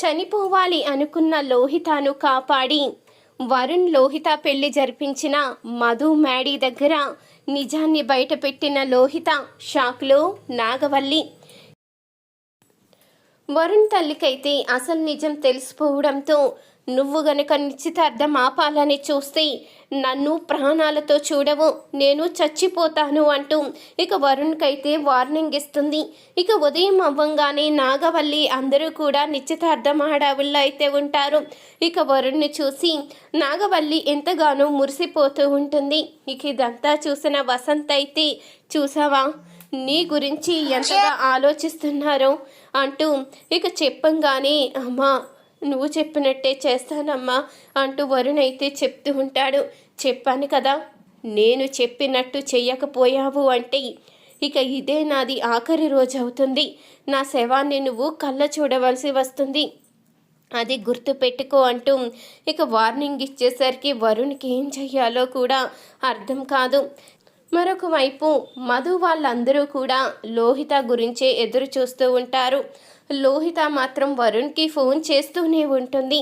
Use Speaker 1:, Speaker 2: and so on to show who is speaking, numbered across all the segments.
Speaker 1: చనిపోవాలి అనుకున్న లోహితాను కాపాడి. వరుణ్ లోహిత పెళ్ళి జరిపించిన మధు మ్యాడీ దగ్గర నిజాన్ని బయటపెట్టిన లోహిత షాక్లో నాగవల్లి. వరుణ్ తల్లికైతే అసలు నిజం తెలిసిపోవడంతో నువ్వు గనక నిశ్చితార్థం ఆపాలని చూస్తే నన్ను ప్రాణాలతో చూడవు. నేను చచ్చిపోతాను అంటూ ఇక వరుణ్కైతే వార్నింగ్ ఇస్తుంది. ఇక ఉదయం అవ్వంగానే నాగవల్లి అందరూ కూడా నిశ్చితార్థం హడావుల్లో అయితే ఉంటారు. ఇక వరుణ్ని చూసి నాగవల్లి ఎంతగానో మురిసిపోతూ ఉంటుంది. ఇక ఇదంతా చూసిన వసంత్ అయితే చూసావా? నీ గురించి ఎంతగా ఆలోచిస్తున్నారో అంటూ ఇక చెప్పంగానే అమ్మా నువ్వు చెప్పినట్టే చేస్తానమ్మా అంటూ వరుణ్ అయితే చెప్తూ ఉంటాడు. చెప్పాను కదా నేను చెప్పినట్టు చెయ్యకపోయావు అంటే ఇక ఇదే నాది ఆఖరి రోజు అవుతుంది. నా శవాన్ని నువ్వు కళ్ళ చూడవలసి వస్తుంది. అది గుర్తుపెట్టుకో అంటూ ఇక వార్నింగ్ ఇచ్చేసరికి వరుణ్కి ఏం చెయ్యాలో కూడా అర్థం కాదు. మరొక వైపు మధు వాళ్ళందరూ కూడా లోహిత గురించే ఎదురు చూస్తూ ఉంటారు. లోహిత మాత్రం వరుణ్కి ఫోన్ చేస్తూనే ఉంటుంది.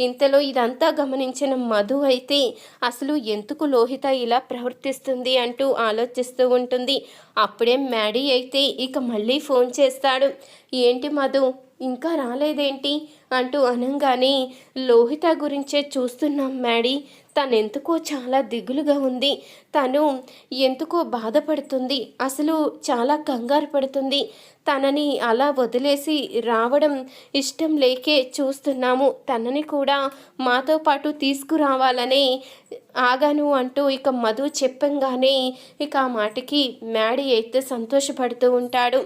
Speaker 1: ఇంతలో ఇదంతా గమనించిన మధు అయితే అసలు ఎందుకు లోహిత ఇలా ప్రవర్తిస్తుంది అంటూ ఆలోచిస్తూ ఉంటుంది. అప్పుడే మ్యాడీ అయితే ఇక మళ్ళీ ఫోన్ చేస్తాడు. ఏంటి మధు ఇంకా రాలేదేంటి? అంటూ అనగానే లోహిత గురించే చూస్తున్నాం మ్యాడీ. తనెందుకో చాలా దిగులుగా ఉంది. తను ఎందుకో బాధపడుతుంది. అసలు చాలా కంగారు పడుతుంది. తనని అలా వదిలేసి రావడం ఇష్టం లేకే చూస్తున్నాము. తనని కూడా మాతో పాటు తీసుకురావాలని ఆగాను అంటూ ఇక మధు చెప్పంగానే ఇక ఆ మాటకి మ్యాడీ అయితే సంతోషపడుతూ ఉంటాడు.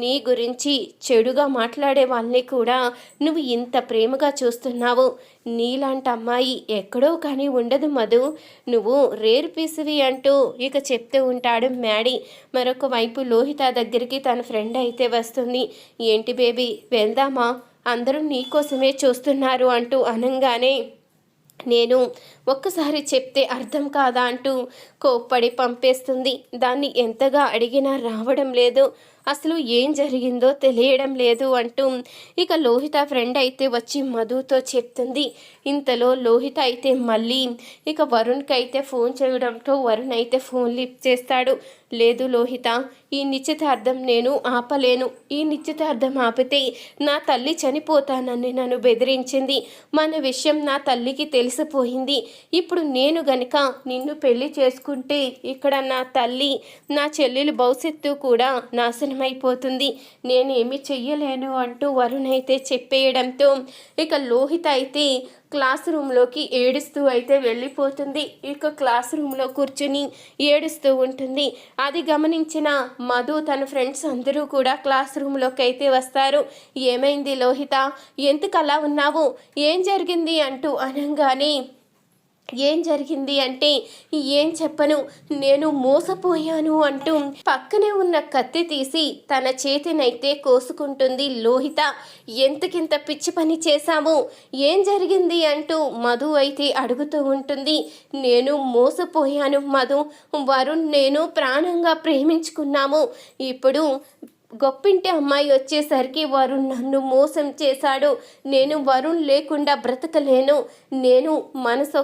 Speaker 1: నీ గురించి చెడుగా మాట్లాడే వాళ్ళని కూడా నువ్వు ఇంత ప్రేమగా చూస్తున్నావు? నీలాంటి అమ్మాయి ఎక్కడో కానీ ఉండదు మధు. నువ్వు రేరు పీసివి అంటూ ఇక చెప్తూ ఉంటాడు మ్యాడీ. మరొక వైపు లోహిత దగ్గరికి తన ఫ్రెండ్ అయితే వస్తుంది. ఏంటి బేబీ వెళ్దామా? అందరూ నీకోసమే చూస్తున్నారు అంటూ అనంగానే నేను ఒక్కసారి చెప్తే అర్థం కాదా అంటూ కోప్పడి పంపేస్తుంది. దాన్ని ఎంతగా అడిగినా రావడం లేదు. అసలు ఏం జరిగిందో తెలియడం లేదు అంటూ ఇక లోహిత ఫ్రెండ్ అయితే వచ్చి మధుతో చెప్తుంది. ఇంతలో లోహిత అయితే మళ్ళీ ఇక వరుణ్కి అయితే ఫోన్ చేయడంతో వరుణ్ అయితే ఫోన్ లిఫ్ట్ చేస్తాడు. లేదు లోహిత ఈ నిశ్చితార్థం నేను ఆపలేను. ఈ నిశ్చితార్థం ఆపితే నా తల్లి చనిపోతానని నన్ను బెదిరించింది. మన విషయం నా తల్లికి తెలిసిపోయింది. ఇప్పుడు నేను గనక నిన్ను పెళ్ళి చేసుకుంటే ఇక్కడ నా తల్లి నా చెల్లెలు భవిష్యత్తు కూడా నాశనమైపోతుంది. నేనేమి చెయ్యలేను అంటూ వరుణ్ అయితే చెప్పేయడంతో ఇక లోహిత అయితే క్లాస్ రూమ్లోకి ఏడుస్తూ అయితే వెళ్ళిపోతుంది. ఇక క్లాస్ రూమ్లో కూర్చుని ఏడుస్తూ ఉంటుంది. అది గమనించిన మధు తన ఫ్రెండ్స్ అందరూ కూడా క్లాస్ రూమ్లోకి అయితే వస్తారు. ఏమైంది లోహిత? ఎందుకు అలా ఉన్నావు? ఏం జరిగింది అంటూ అనగానే ఏం జరిగింది అంటే ఏం చెప్పను నేను మోసపోయాను అంటూ పక్కనే ఉన్న కత్తి తీసి తన చేతినైతే కోసుకుంటుంది లోహిత. ఎంతకింత పిచ్చి పని చేశాము ఏం జరిగింది? అంటూ మధు అయితే అడుగుతూ ఉంటుంది. నేను మోసపోయాను మధు. వరుణ్ నేను ప్రాణంగా ప్రేమించుకున్నాము. ఇప్పుడు గొప్పింటి అమ్మాయి వచ్చేసరికి వరుణ్ నన్ను మోసం చేశాడు. నేను వరుణ్ లేకుండా బ్రతకలేను. నేను మనసు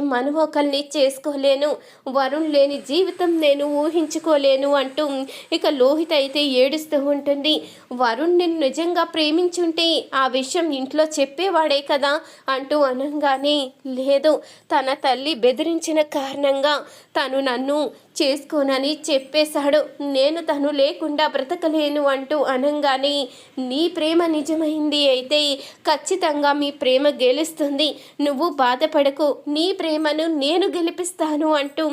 Speaker 1: మనవొకరిని చేసుకోలేను. వరుణ్ లేని జీవితం నేను ఊహించుకోలేను అంటూ ఇక లోహిత అయితే ఏడుస్తూ ఉంటుంది. వరుణ్ నిన్ను నిజంగా ప్రేమించుంటే ఆ విషయం ఇంట్లో చెప్పేవాడే కదా అంటూ అనగానే లేదు తన తల్లి బెదిరించిన కారణంగా తను నన్ను చేసుకోనని చెప్పేశాడు. నేను తను లేకుండా బ్రతక బ్రతకలేను అంటూ అనంగానే నీ ప్రేమ నిజమైంది అయితే ఖచ్చితంగా మీ ప్రేమ గెలుస్తుంది. నువ్వు బాధపడకు. నీ ప్రేమను నేను గెలిపిస్తాను అంటూ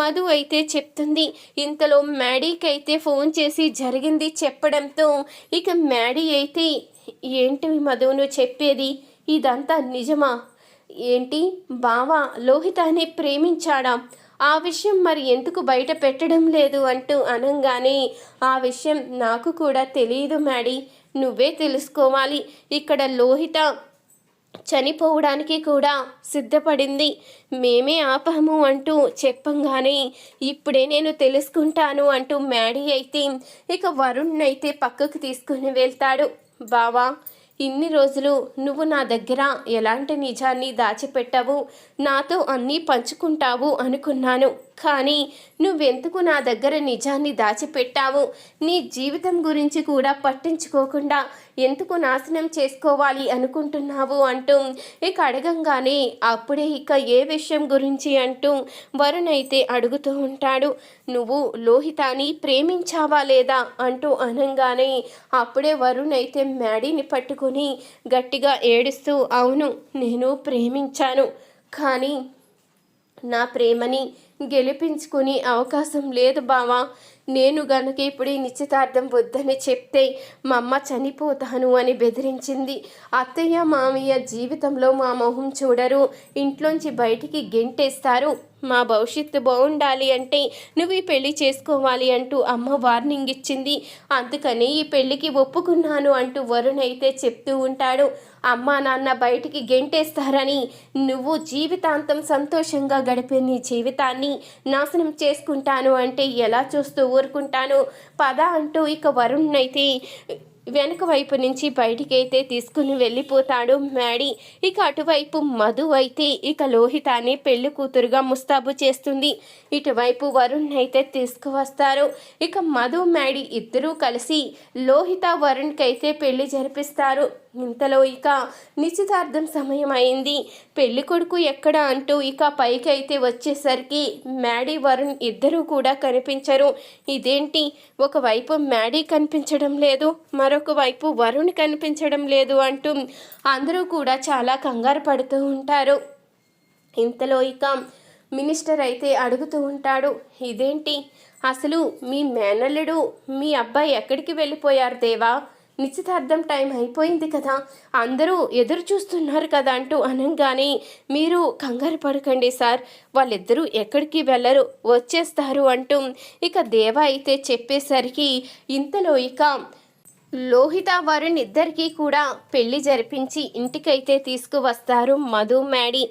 Speaker 1: మధు అయితే చెప్తుంది. ఇంతలో మ్యాడీకి అయితే ఫోన్ చేసి జరిగింది చెప్పడంతో ఇక మ్యాడీ అయితే ఏంటి మధువును చెప్పేది? ఇదంతా నిజమా? ఏంటి? బావా లోహితాన్ని ప్రేమించాడా? ఆ విషయం మరి ఎందుకు బయట పెట్టడం లేదు అంటూ అనంగానే ఆ విషయం నాకు కూడా తెలియదు మ్యాడీ నువ్వే తెలుసుకోవాలి. ఇక్కడ లోహిత చనిపోవడానికి కూడా సిద్ధపడింది. మేమే ఆపాము అంటూ చెప్పంగానే ఇప్పుడే నేను తెలుసుకుంటాను అంటూ మ్యాడీ అయితే ఇక వరుణ్ అయితే పక్కకు తీసుకుని వెళ్తాడు. బావా ఇన్ని రోజులు నువ్వు నా దగ్గర ఎలాంటి నిజాన్ని దాచిపెట్టవు? నాతో అన్నీ పంచుకుంటావు అనుకున్నాను. కానీ నువ్వెందుకు నా దగ్గర నిజాన్ని దాచిపెట్టావు? నీ జీవితం గురించి కూడా పట్టించుకోకుండా ఎందుకు నాశనం చేసుకోవాలి అనుకుంటున్నావు అంటూ ఇక అడగంగానే అప్పుడే ఇక ఏ విషయం గురించి అంటూ వరుణ్ అయితే అడుగుతూ ఉంటాడు. నువ్వు లోహితాని ప్రేమించావా లేదా అంటూ అనంగానే అప్పుడే వరుణ్ అయితే మ్యాడీని పట్టుకొని గట్టిగా ఏడుస్తూ అవును నేను ప్రేమించాను. కానీ నా ప్రేమని గెలిపించుకునే అవకాశం లేదు బావా. నేను గనక ఇప్పుడు ఈ నిశ్చితార్థం వద్దని చెప్తే మా అమ్మ చనిపోతాను అని బెదిరించింది. అత్తయ్య మామయ్య జీవితంలో మా మొహం చూడరు. ఇంట్లోంచి బయటికి గెంటేస్తారు. మా భవిష్యత్తు బాగుండాలి అంటే నువ్వు ఈ పెళ్ళి చేసుకోవాలి అంటూ అమ్మ వార్నింగ్ ఇచ్చింది. అందుకని ఈ పెళ్ళికి ఒప్పుకున్నాను అంటూ వరుణ్ అయితే చెప్తూ ఉంటాడు. అమ్మ నాన్న బయటికి గెంటేస్తారని. నువ్వు జీవితాంతం సంతోషంగా గడిపే నీ జీవితాన్ని నాశనం చేసుకుంటాను అంటే ఎలా చూస్తూ ఊరుకుంటాను పద అంటూ ఇక వరుణ్ అయితే వెనక వైపు నుంచి బయటికైతే తీసుకుని వెళ్ళిపోతాడు మ్యాడీ. ఇక అటువైపు మధు అయితే ఇక లోహితాన్ని పెళ్ళి కూతురుగా ముస్తాబు చేస్తుంది. ఇటువైపు వరుణ్ అయితే తీసుకువస్తారు. ఇక మధు మ్యాడీ ఇద్దరూ కలిసి లోహిత వరుణ్కి అయితే పెళ్ళి జరిపిస్తారు. ఇంతలో ఇక నిశ్చితార్థం సమయం అయింది పెళ్ళి కొడుకు ఎక్కడ అంటూ ఇక పైకి అయితే వచ్చేసరికి మ్యాడీ వరుణ్ ఇద్దరూ కూడా కనిపించరు. ఇదేంటి? ఒకవైపు మ్యాడీ కనిపించడం లేదు మరొక వైపు వరుణ్ కనిపించడం లేదు అంటూ అందరూ కూడా చాలా కంగారు పడుతూ ఉంటారు. ఇంతలో ఇక మినిస్టర్ అయితే అడుగుతూ ఉంటాడు ఇదేంటి? అసలు మీ మేనల్లుడు మీ అబ్బాయి ఎక్కడికి వెళ్ళిపోయారు దేవా? నిశ్చితార్థం టైం అయిపోయింది కదా. అందరూ ఎదురు చూస్తున్నారు కదా అంటూ అనగానే మీరు కంగారు పడకండి సార్. వాళ్ళిద్దరూ ఎక్కడికి వెళ్ళరు వచ్చేస్తారు అంటూ ఇక దేవ అయితే చెప్పేసరికి ఇంతలో ఇక లోహిత వారిని ఇద్దరికీ కూడా పెళ్ళి జరిపించి ఇంటికైతే తీసుకువస్తారు మధు మ్యాడీ.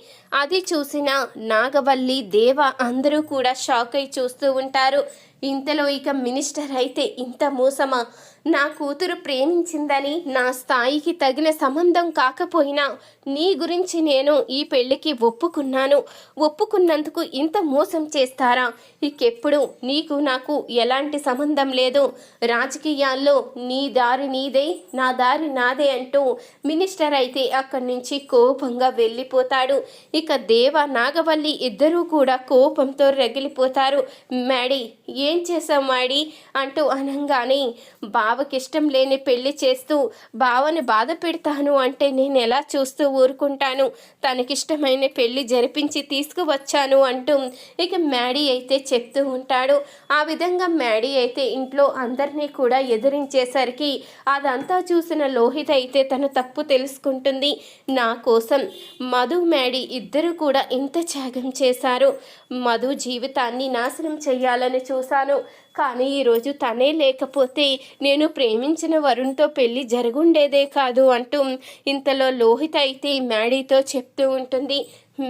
Speaker 1: అది చూసిన నాగవల్లి దేవ అందరూ కూడా షాక్ అయి చూస్తూ ఉంటారు. ఇంతలో ఇక మినిస్టర్ అయితే ఇంత మోసమా? నా కూతురు ప్రేమించిందని నా స్థాయికి తగిన సంబంధం కాకపోయినా నీ గురించి నేను ఈ పెళ్ళికి ఒప్పుకున్నాను. ఒప్పుకున్నందుకు ఇంత మోసం చేస్తారా? ఇకెప్పుడు నీకు నాకు ఎలాంటి సంబంధం లేదు. రాజకీయాల్లో నీ దారి నీదే నా దారి నాదే అంటూ మినిస్టర్ అయితే అక్కడి నుంచి కోపంగా వెళ్ళిపోతాడు. ఇక దేవ నాగవల్లి ఇద్దరూ కూడా కోపంతో రగిలిపోతారు. మ్యాడీ ఏం చేసాం మాడి అంటూ అనంగానే బా ఇష్టం లేని పెళ్ళి చేస్తూ బావని బాధ పెడతాను అంటే నేను ఎలా చూస్తూ ఊరుకుంటాను? తనకిష్టమైన పెళ్ళి జరిపించి తీసుకువచ్చాను అంటూ ఇక మ్యాడీ అయితే చెప్తూ ఉంటాడు. ఆ విధంగా మ్యాడీ అయితే ఇంట్లో అందరినీ కూడా ఎదిరించేసరికి అదంతా చూసిన లోహిత అయితే తన తప్పు తెలుసుకుంటుంది. నా కోసం మధు మ్యాడీ ఇద్దరు కూడా ఇంత త్యాగం చేశారు. మధు జీవితాన్ని నాశనం చేయాలని చూశాను. కానీ ఈరోజు తనే లేకపోతే నేను ప్రేమించిన వరుణ్తో పెళ్ళి జరుగుండేదే కాదు అంటూ ఇంతలో లోహిత అయితే మ్యాడీతో చెప్తూ ఉంటుంది.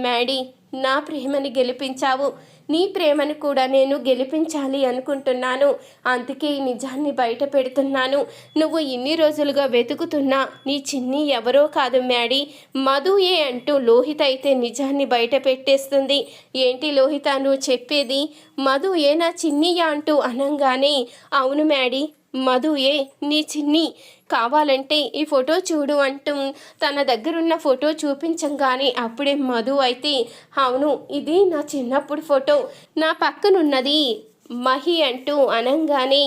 Speaker 1: మ్యాడీ నా ప్రేమని గెలిపించావు. నీ ప్రేమను కూడా నేను గెలిపించాలి అనుకుంటున్నాను. అందుకే ఈ నిజాన్ని బయట పెడుతున్నాను. నువ్వు ఇన్ని రోజులుగా వెతుకుతున్నా నీ చిన్ని ఎవరో కాదు మ్యాడీ. మధుయే అంటూ లోహిత అయితే నిజాన్ని బయట పెట్టేస్తుంది. ఏంటి లోహిత నువ్వు చెప్పేది? మధు ఏ నా చిన్నియా అంటూ అనంగానే అవును మ్యాడీ మధు ఏ నీ చిన్ని. కావాలంటే ఈ ఫోటో చూడు అంటూ తన దగ్గరున్న ఫోటో చూపించంగానే అప్పుడే మధు అయితే అవును ఇది నా చిన్నప్పుడు ఫోటో. నా పక్కనున్నది మహి అంటూ అనంగానే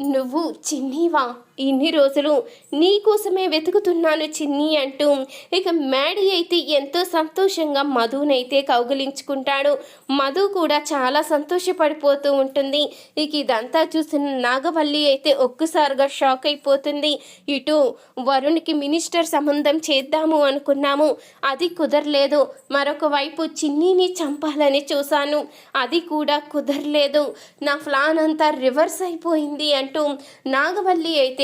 Speaker 1: నువ్వు చిన్నివా? ఇన్ని రోజులు నీ కోసమే వెతుకుతున్నాను చిన్ని అంటూ ఇక మ్యాడీ అయితే ఎంతో సంతోషంగా మధునైతే కౌగిలించుకుంటాడు. మధు కూడా చాలా సంతోషపడిపోతూ ఉంటుంది. ఇక ఇదంతా చూసిన నాగవల్లి అయితే ఒక్కసారిగా షాక్ అయిపోతుంది. ఇటు వరుణ్కి మినిస్టర్ సంబంధం చేద్దాము అనుకున్నాము. అది కుదరలేదు. మరొక వైపు చిన్నీని చంపాలని చూశాను. అది కూడా కుదరలేదు. నా ప్లాన్ అంతా రివర్స్ అయిపోయింది అంటూ నాగవల్లి అయితే